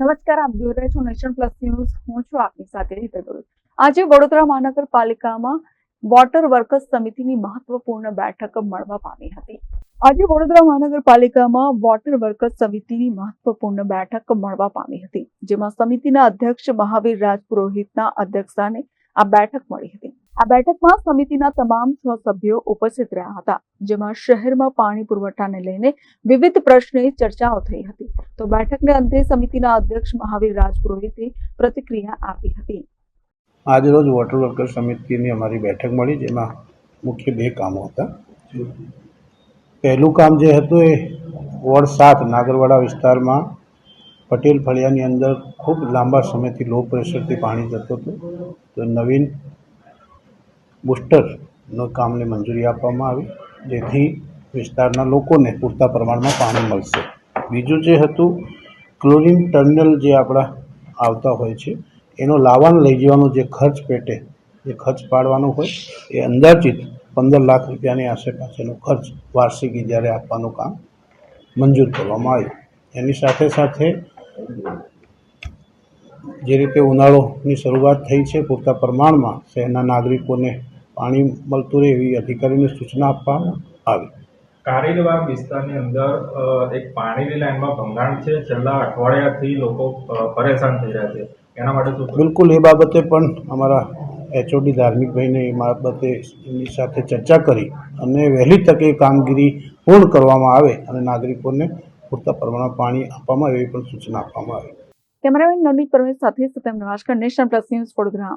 નમસ્કાર, આપ જોઈ રહ્યા છો નેશન પ્લસ ન્યૂઝ. હું છું આપની સાથે રીતે. આજે વડોદરા મહાનગરપાલિકામાં વોટર વર્કર્સ સમિતિની મહત્વપૂર્ણ બેઠક મળવા પામી હતી. આજે વડોદરા મહાનગરપાલિકામાં વોટર વર્કર્સ સમિતિની મહત્વપૂર્ણ બેઠક મળવા પામી હતી, જેમાં સમિતિના અધ્યક્ષ મહાવીર રાજ પુરોહિતના અધ્યક્ષસ્થાને આ બેઠક મળી હતી. આ બેઠકમાં સમિતિના તમામ છ સભ્યો ઉપસ્થિત રહ્યા હતા, જેમાં શહેરમાં પાણી પુરવઠાને લઈને વિવિધ પ્રશ્ને ચર્ચાઓ થઈ હતી. તો બેઠકને અંતે સમિતિના અધ્યક્ષ મહાવીર રાજપુરોહિતે પ્રતિક્રિયા આપી હતી. આજરોજ વોટર વર્કર સમિતિની અમારી બેઠક મળી, જેમાં મુખ્ય બે કામો હતા. પહેલું કામ જે હતું એ વોર્ડ સાત નાગરવાડા વિસ્તારમાં પટેલ ફળિયાની અંદર ખૂબ લાંબા સમયથી લો પ્રેશરથી પાણી જતું હતું. તો નવીન બુસ્ટરનો કામને મંજૂરી આપવામાં આવી, જેથી વિસ્તારના લોકોને પૂરતા પ્રમાણમાં પાણી મળશે. બીજું જે હતું, ક્લોરિન ટર્મિનલ જે આપણા આવતા હોય છે, એનો લાવવાનું લઈ જવાનો જે ખર્ચ પેટે, જે ખર્ચ પાડવાનો હોય, એ અંદાજિત પંદર લાખ રૂપિયાની આસેપાસેનો ખર્ચ વાર્ષિક જ્યારે આપવાનું કામ મંજૂર કરવામાં આવ્યું. એની સાથે સાથે જે રીતે ઉનાળોની શરૂઆત થઈ છે, પૂરતા પ્રમાણમાં શહેરના નાગરિકોને પાણી મળતું રહે એવી અધિકારીઓને સૂચના આપવામાં આવી. કારેલવાગ વિસ્તારની અંદર એક પાણીની લાઈનમાં ભંગાણ છે. છેલ્લા અઠવાડિયાથી લોકો પરેશાન થઈ રહ્યા છે. એના માટે શું બિલકુલ એ બાબતે પણ અમારા એચઓડી ધાર્મિકભાઈને એ બાબતે એમની સાથે ચર્ચા કરી અને વહેલી તકે કામગીરી પૂર્ણ કરવામાં આવે અને નાગરિકોને પૂરતા પ્રમાણમાં પાણી આપવામાં આવે એવી પણ સૂચના આપવામાં આવી. કેમેરામેન નવનીત પરમેશ સાથે Satyam Navashankar national plus news Vadodara.